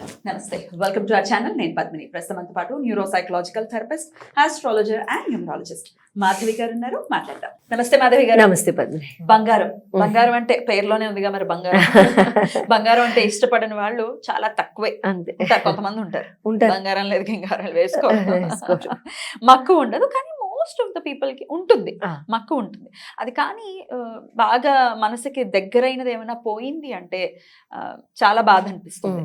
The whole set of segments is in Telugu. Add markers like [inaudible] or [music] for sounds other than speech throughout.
నమస్తే. వెల్కమ్ టు అవర్ ఛానల్ నేను పద్మిని. ప్రస్తుతంతో పాటు neuro psychological therapist astrologer and numerologist Madhavi garu ఉన్నారు. మాట్లాడదాం. నమస్తే మాధవి గారు. నమస్తే పద్మిని. బంగారం. బంగారం అంటే పేరులోనే ఉందిగా మరి బంగారం. [laughs] బంగారం అంటే ఇష్టపడని వాళ్ళు చాలా తక్కువే. అంతే. కొంతమంది ఉంటారు. ఉంటారు. బంగారం లేదు గింగారం వేసుకో. [laughs] [laughs] మక్కువ ఉండదు కానీ మోస్ట్ ఆఫ్ ద పీపుల్కి ఉంటుంది. మక్కువ ఉంటుంది అది కానీ బాగా మనసుకి దగ్గరైనది ఏమైనా పోయింది అంటే చాలా బాధ అనిపిస్తుంది.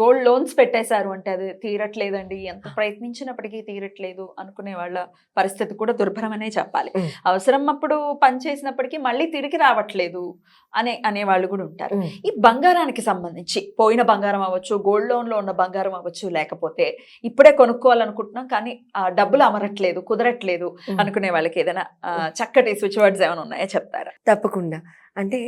గోల్డ్ లోన్స్ పెట్టేశారు అంటే అది తీరట్లేదండి ఎంత ప్రయత్నించినప్పటికీ తీరట్లేదు అనుకునే వాళ్ళ పరిస్థితి కూడా దుర్భరమనే చెప్పాలి. అవసరం అప్పుడు పని చేసినప్పటికీ మళ్ళీ తిరిగి రావట్లేదు అనే అనే వాళ్ళు కూడా ఉంటారు. ఈ బంగారానికి సంబంధించి పోయిన బంగారం అవ్వచ్చు గోల్డ్ లోన్లో ఉన్న బంగారం అవ్వచ్చు లేకపోతే ఇప్పుడే కొనుక్కోవాలనుకుంటున్నాం కానీ ఆ డబ్బులు అమరట్లేదు కుదరట్లేదు. అనుకునే వాళ్ళకి ఏదైనా చక్కటి స్విచ్ వర్డ్స్ ఏమైనా ఉన్నాయా చెప్తారా తప్పకుండా అంటే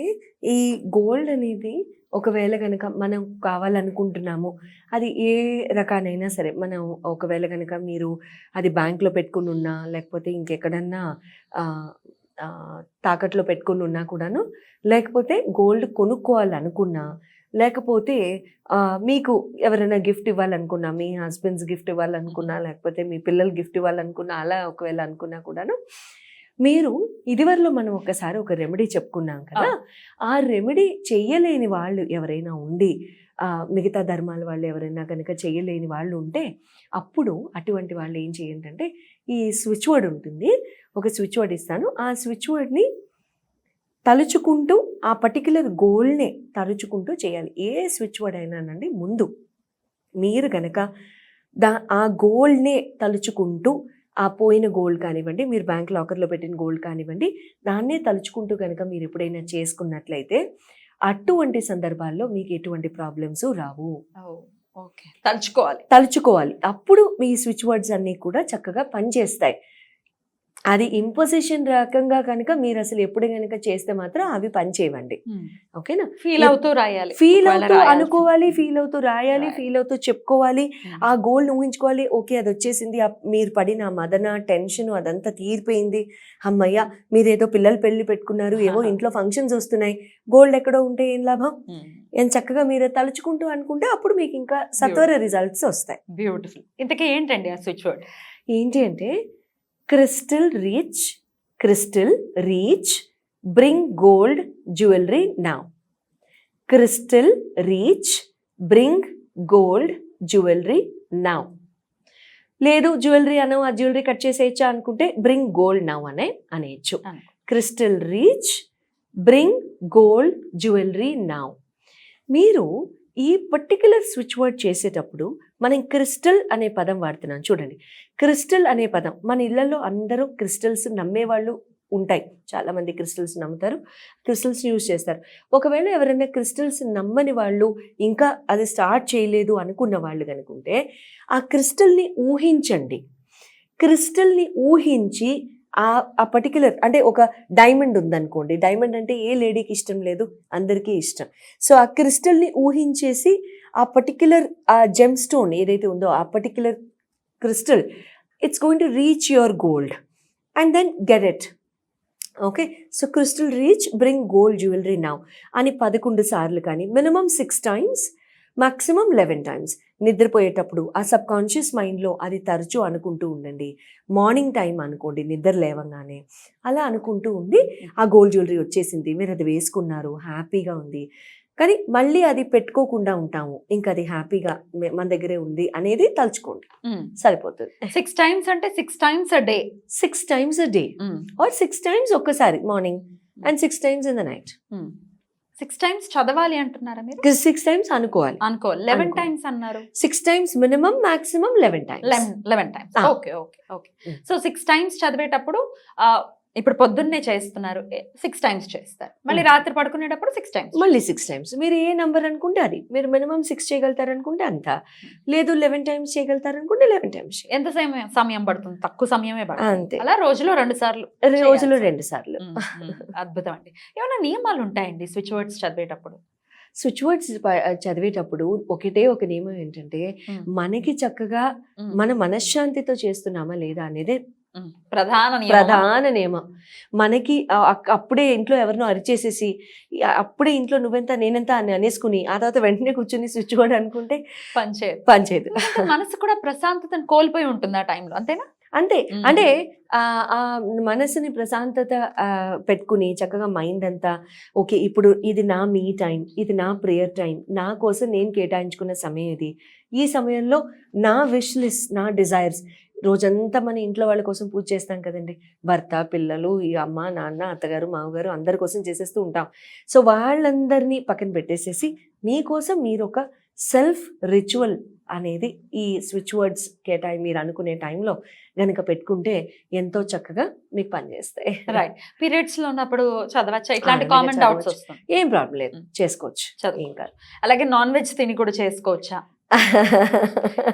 ఈ గోల్డ్ అనేది ఒకవేళ కనుక మనం కావాలనుకుంటున్నాము అది ఏ రకానైనా సరే మనం ఒకవేళ కనుక మీరు అది బ్యాంక్లో పెట్టుకుని ఉన్నా లేకపోతే ఇంకెక్కడన్నా తాకట్లో పెట్టుకుని ఉన్నా కూడాను లేకపోతే గోల్డ్ కొనుక్కోవాలనుకున్నా లేకపోతే మీకు ఎవరైనా గిఫ్ట్ ఇవ్వాలనుకున్నా మీ హస్బెండ్స్ గిఫ్ట్ ఇవ్వాలనుకున్నా లేకపోతే మీ పిల్లలు గిఫ్ట్ ఇవ్వాలనుకున్నా అలా ఒకవేళ అనుకున్నా కూడాను మీరు ఇదివరలో మనం ఒకసారి ఒక రెమెడీ చెప్పుకున్నాం కదా ఆ రెమెడీ చెయ్యలేని వాళ్ళు ఎవరైనా ఉండి మిగతా ధర్మాల వాళ్ళు ఎవరైనా కనుక చెయ్యలేని వాళ్ళు ఉంటే అప్పుడు అటువంటి వాళ్ళు ఏం చేయండి అంటే ఈ స్విచ్ వర్డ్ ఉంటుంది ఒక స్విచ్ వర్డ్ ఇస్తాను. ఆ స్విచ్ వర్డ్ని తలుచుకుంటూ ఆ పర్టికులర్ గోల్నే తలుచుకుంటూ చేయాలి. ఏ స్విచ్ వర్డ్ అయినానండి ముందు మీరు గనక దా ఆ గోల్డ్నే తలుచుకుంటూ ఆ పోయిన గోల్డ్ కానివ్వండి మీరు బ్యాంక్ లాకర్లో పెట్టిన గోల్డ్ కానివ్వండి దాన్నే తలుచుకుంటూ కనుక మీరు ఎప్పుడైనా చేసుకున్నట్లయితే అటువంటి సందర్భాల్లో మీకు ఎటువంటి ప్రాబ్లమ్స్ రావు. ఓకే. తలుచుకోవాలి. తలుచుకోవాలి. అప్పుడు మీ స్విచ్ వర్డ్స్ అన్నీ కూడా చక్కగా పనిచేస్తాయి. అది ఇంపోజిషన్ రకంగా కనుక మీరు అసలు ఎప్పుడు కనుక చేస్తే మాత్రం అవి పనిచేయవండి. ఓకేనా? ఫీల్ అవుతూ రాయాలి. ఫీల్ అవుతూ అనుకోవాలి ఫీల్ అవుతూ రాయాలి. ఫీల్ అవుతూ చెప్పుకోవాలి ఉమ్. ఆ గోల్ ఊహించుకోవాలి ఓకే అది వచ్చేసింది మీరు పడిన మదన టెన్షన్ అదంతా తీరిపోయింది. అమ్మయ్య మీరేదో పిల్లలు పెళ్ళి పెట్టుకున్నారు ఏవో ఇంట్లో ఫంక్షన్స్ వస్తున్నాయి. గోల్డ్ ఎక్కడో ఉంటే ఏం లాభం. ఏం చక్కగా మీరు తలుచుకుంటూ అనుకుంటే అప్పుడు మీకు ఇంకా సత్వర రిజల్ట్స్ వస్తాయి. బ్యూటిఫుల్ ఇంతకీ ఏంటండి ఆ స్విచ్ వర్డ్ ఏంటి అంటే crystal reach crystal reach bring gold jewellery now. Crystal reach bring gold jewellery now. లేదు జ్యువెలరీ అను ఆ జ్యువెలరీ కట్ చేసేయచ్చా అనుకుంటే బ్రింగ్ గోల్డ్ నౌ అనే అనేయచ్చు. అను. Crystal reach bring gold jewellery now. మీరు ఈ పర్టికులర్ స్విచ్ వర్డ్ చేసేటప్పుడు మనం క్రిస్టల్ అనే పదం వాడుతున్నాం. చూడండి. క్రిస్టల్ అనే పదం. మన ఇళ్ళలో అందరూ క్రిస్టల్స్ నమ్మేవాళ్ళు ఉంటాయి. చాలామంది క్రిస్టల్స్ నమ్ముతారు. క్రిస్టల్స్ యూజ్ చేస్తారు. ఒకవేళ ఎవరైనా క్రిస్టల్స్ నమ్మని వాళ్ళు ఇంకా అది స్టార్ట్ చేయలేదు అనుకున్న వాళ్ళు కనుకుంటే ఆ క్రిస్టల్ని ఊహించండి. క్రిస్టల్ని ఊహించి ఆ ఆ పర్టికులర్ అంటే ఒక డైమండ్ ఉందనుకోండి. డైమండ్ అంటే ఏ లేడీకి ఇష్టం లేదు? అందరికీ ఇష్టం. సో ఆ క్రిస్టల్ని ఊహించేసి ఆ పర్టికులర్ ఆ జెమ్ స్టోన్ ఏదైతే ఉందో ఆ particular crystal it's going to reach your gold and then get it okay so crystal reach bring gold jewellery now అని పదకొండు సార్లు కానీ minimum six times maximum eleven times నిద్రపోయేటప్పుడు ఆ సబ్ కాన్షియస్ మైండ్లో అది తరచూ అనుకుంటూ ఉండండి. మార్నింగ్ టైం అనుకోండి నిద్ర లేవగానే. అలా అనుకుంటూ ఉండి ఆ గోల్డ్ జ్యువెలరీ వచ్చేసింది. మీరు అది వేసుకున్నారు హ్యాపీగా ఉంది. కానీ మళ్ళీ అది పెట్టుకోకుండా ఉంటాము. ఇంకా అది హ్యాపీగా మన దగ్గరే ఉంది అనేది తలుచుకోండి. సరిపోతుంది. సిక్స్ టైమ్స్ అంటే six times a day six times a day or six times ఒక్కసారి morning and six times in the night six times చదవాలి అంటున్నారా మీరు సిక్స్ టైమ్స్ అనుకోవాలి అనుకో లెవెన్. టైమ్స్ అన్నారు six times minimum maximum eleven times eleven times. Okay okay okay. So six times చదివేటప్పుడు ఆ, ఇప్పుడు పొద్దున్నే చేస్తున్నారు. సిక్స్ టైమ్స్ చేస్తారు. మళ్ళీ. రాత్రి పడుకునేటప్పుడు సిక్స్ టైమ్స్ మళ్ళీ సిక్స్ టైమ్స్ మీరు ఏ నంబర్ అనుకుంటే అది. మీరు మినిమం సిక్స్ చేయగలుగుతారనుకుంటే అంత. లేదు లెవెన్ టైమ్స్ చేయగలుగుతారనుకుంటే లెవెన్ టైమ్స్ ఎంత సమయం సమయం పడుతుంది? తక్కువ సమయమే పడుతుంది. అంతే. అలా రోజులో రెండు సార్లు రోజులో రెండు సార్లు. అద్భుతం అండి. ఏమైనా నియమాలు ఉంటాయండి స్విచ్ వర్డ్స్ చదివేటప్పుడు? స్విచ్ వర్డ్స్ చదివేటప్పుడు ఒకటే ఒక నియమం ఏంటంటే మనకి చక్కగా మన మనశ్శాంతితో చేస్తున్నామా లేదా అనేది ప్రధాన నియమం. ప్రధాన నియమం. మనకి అప్పుడే ఇంట్లో ఎవరినో అరిచేసేసి అప్పుడే ఇంట్లో నువ్వెంత నేనెంత అని అనేసుకుని ఆ తర్వాత వెంటనే కూర్చుని స్విచ్ కూడా అనుకుంటే పనిచేయదు పనిచేయదు మనసు కూడా ప్రశాంతతను కోల్పోయి ఉంటుంది ఆ టైంలో అంతేనా? అంతే. అంటే ఆ మనసుని ప్రశాంతత పెట్టుకుని చక్కగా మైండ్ అంతా ఓకే ఇప్పుడు ఇది నా మీ టైం ఇది నా ప్రేయర్ టైం నా కోసం నేను కేటాయించుకున్న సమయం ఇది. ఈ సమయంలో నా విష్ లిస్ట్ నా డిజైర్స్ రోజంతా మన ఇంట్లో వాళ్ళ కోసం పూజ చేస్తాం కదండి. భర్త పిల్లలు ఈ అమ్మ నాన్న అత్తగారు మామగారు అందరి కోసం చేసేస్తూ ఉంటాం. సో వాళ్ళందరినీ పక్కన పెట్టేసేసి మీకోసం మీరు ఒక సెల్ఫ్ రిచువల్ అనేది ఈ స్విచ్ వర్డ్స్ కేటాయి మీరు అనుకునే టైంలో గనుక పెట్టుకుంటే ఎంతో చక్కగా మీకు పనిచేస్తాయి. రైట్ పీరియడ్స్లో ఉన్నప్పుడు చదవచ్చా? ఇట్లాంటి కామన్ డౌట్స్ ఏం ప్రాబ్లం లేదు. చేసుకోవచ్చు. ఏం కాదు. అలాగే నాన్ వెజ్ తిని కూడా చేసుకోవచ్చా?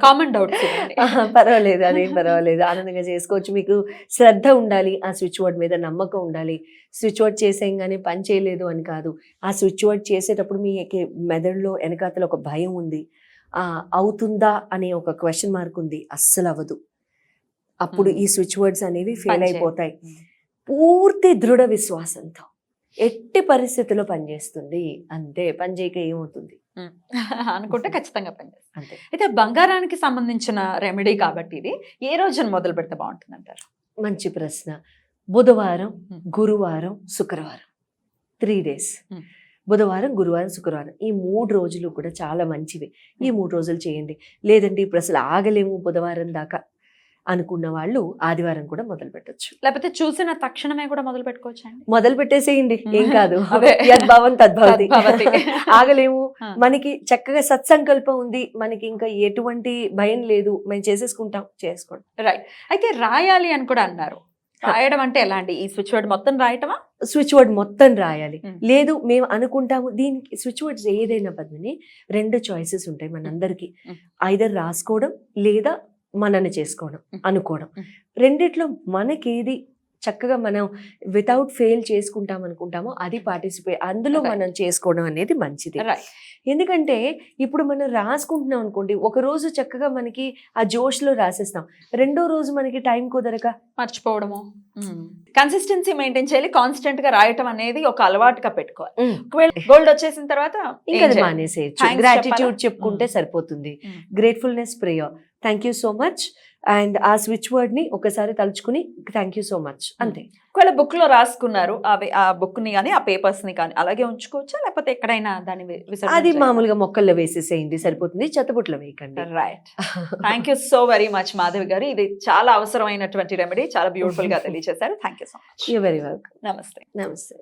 కామన్ [laughs] ఆహా, పర్వాలేదు అదేం పర్వాలేదు. ఆనందంగా చేసుకోవచ్చు. మీకు శ్రద్ధ ఉండాలి ఆ స్విచ్ వర్డ్ మీద నమ్మకం ఉండాలి. స్విచ్ వర్డ్ చేసేయంగానే పని చేయలేదు అని కాదు. ఆ స్విచ్ వర్డ్ చేసేటప్పుడు మీ మెదడులో వెనకాతల ఒక భయం ఉంది. ఆ అవుతుందా అనే ఒక క్వశ్చన్ మార్క్ ఉంది. అస్సలు అవ్వదు. అప్పుడు. ఈ స్విచ్ వర్డ్స్ అనేవి ఫెయిల్. అయిపోతాయి. పూర్తి దృఢ విశ్వాసంతో ఎట్టి పరిస్థితిలో పనిచేస్తుంది అంతే పని చేయక ఏమవుతుంది? [laughs] అనుకుంటే ఖచ్చితంగా పనిచేస్తుంది. అయితే బంగారానికి సంబంధించిన రెమెడీ కాబట్టి ఇది ఏ రోజున మొదలు పెడితే బాగుంటుంది అంటారు మంచి ప్రశ్న. బుధవారం. గురువారం శుక్రవారం. Three days. బుధవారం గురువారం శుక్రవారం. ఈ మూడు రోజులు కూడా చాలా మంచివి. ఈ మూడు రోజులు చేయండి. లేదంటే ఇప్పుడు అసలు ఆగలేము బుధవారం దాకా. అనుకున్న వాళ్ళు ఆదివారం కూడా మొదలు పెట్టచ్చు. లేకపోతే చూసిన తక్షణమే కూడా మొదలు పెట్టుకోవచ్చా మొదలు పెట్టేసేయండి. ఏం కాదు. యద్భావం తద్భవతి. [laughs] ఆగలేము. మనకి చక్కగా సత్సంకల్పం ఉంది. మనకి ఇంకా ఎటువంటి భయం లేదు. మేము చేసేసుకుంటాం. చేసుకోండి. రైట్ అయితే రాయాలి అని కూడా అన్నారు. రాయడం అంటే ఎలా అండి ఈ స్విచ్ వర్డ్ మొత్తం రాయటమా? స్విచ్ వర్డ్ మొత్తం రాయాలి. Mm. లేదు మేము అనుకుంటాము. దీనికి స్విచ్ వర్డ్స్ ఏదైనా పద్మిని రెండు చాయిసెస్ ఉంటాయి మనందరికీ. ఐదర్ రాసుకోవడం లేదా మనని చేసుకోవడం. అనుకోవడం. రెండిట్లో మనకేది చక్కగా మనం వితౌట్ ఫెయిల్ చేసుకుంటాం అనుకుంటామో అది పార్టిసిపేట్ అందులో. మనం చేసుకోవడం అనేది మంచిది. ఎందుకంటే ఇప్పుడు మనం రాసుకుంటున్నాం అనుకోండి ఒక రోజు చక్కగా మనకి ఆ జోష్లో రాసేస్తాం. రెండో రోజు మనకి టైం కుదరక? మర్చిపోవడము. కన్సిస్టెన్సీ మెయింటైన్ చేయాలి కాన్స్టెంట్గా రాయటం అనేది ఒక అలవాటుగా పెట్టుకోవాలి. ఒకవేళ గోల్డ్ వచ్చేసిన తర్వాత ఇంకా? మానేసేయచ్చు. గ్రాటిట్యూడ్? చెప్పుకుంటే Mm. సరిపోతుంది. Gratefulness prayer thank you so much and uh switch వర్డ్ని ఒకసారి తలుచుకుని థ్యాంక్ యూ సో మచ్ అంతే. ఒకవేళ బుక్లో రాసుకున్నారు అవి ఆ బుక్ని కానీ ఆ పేపర్స్ని కానీ అలాగే ఉంచుకోవచ్చా? లేకపోతే ఎక్కడైనా దాన్ని అది మామూలుగా మొక్కల్లో వేసేసేయండి సరిపోతుంది. చెత్తబుట్లో వేయకండి. Right thank you so very much Madhavi garu. ఇది చాలా అవసరమైనటువంటి రెమెడీ చాలా బ్యూటిఫుల్గా తెలియజేశారు thank you so much you very welcome నమస్తే నమస్తే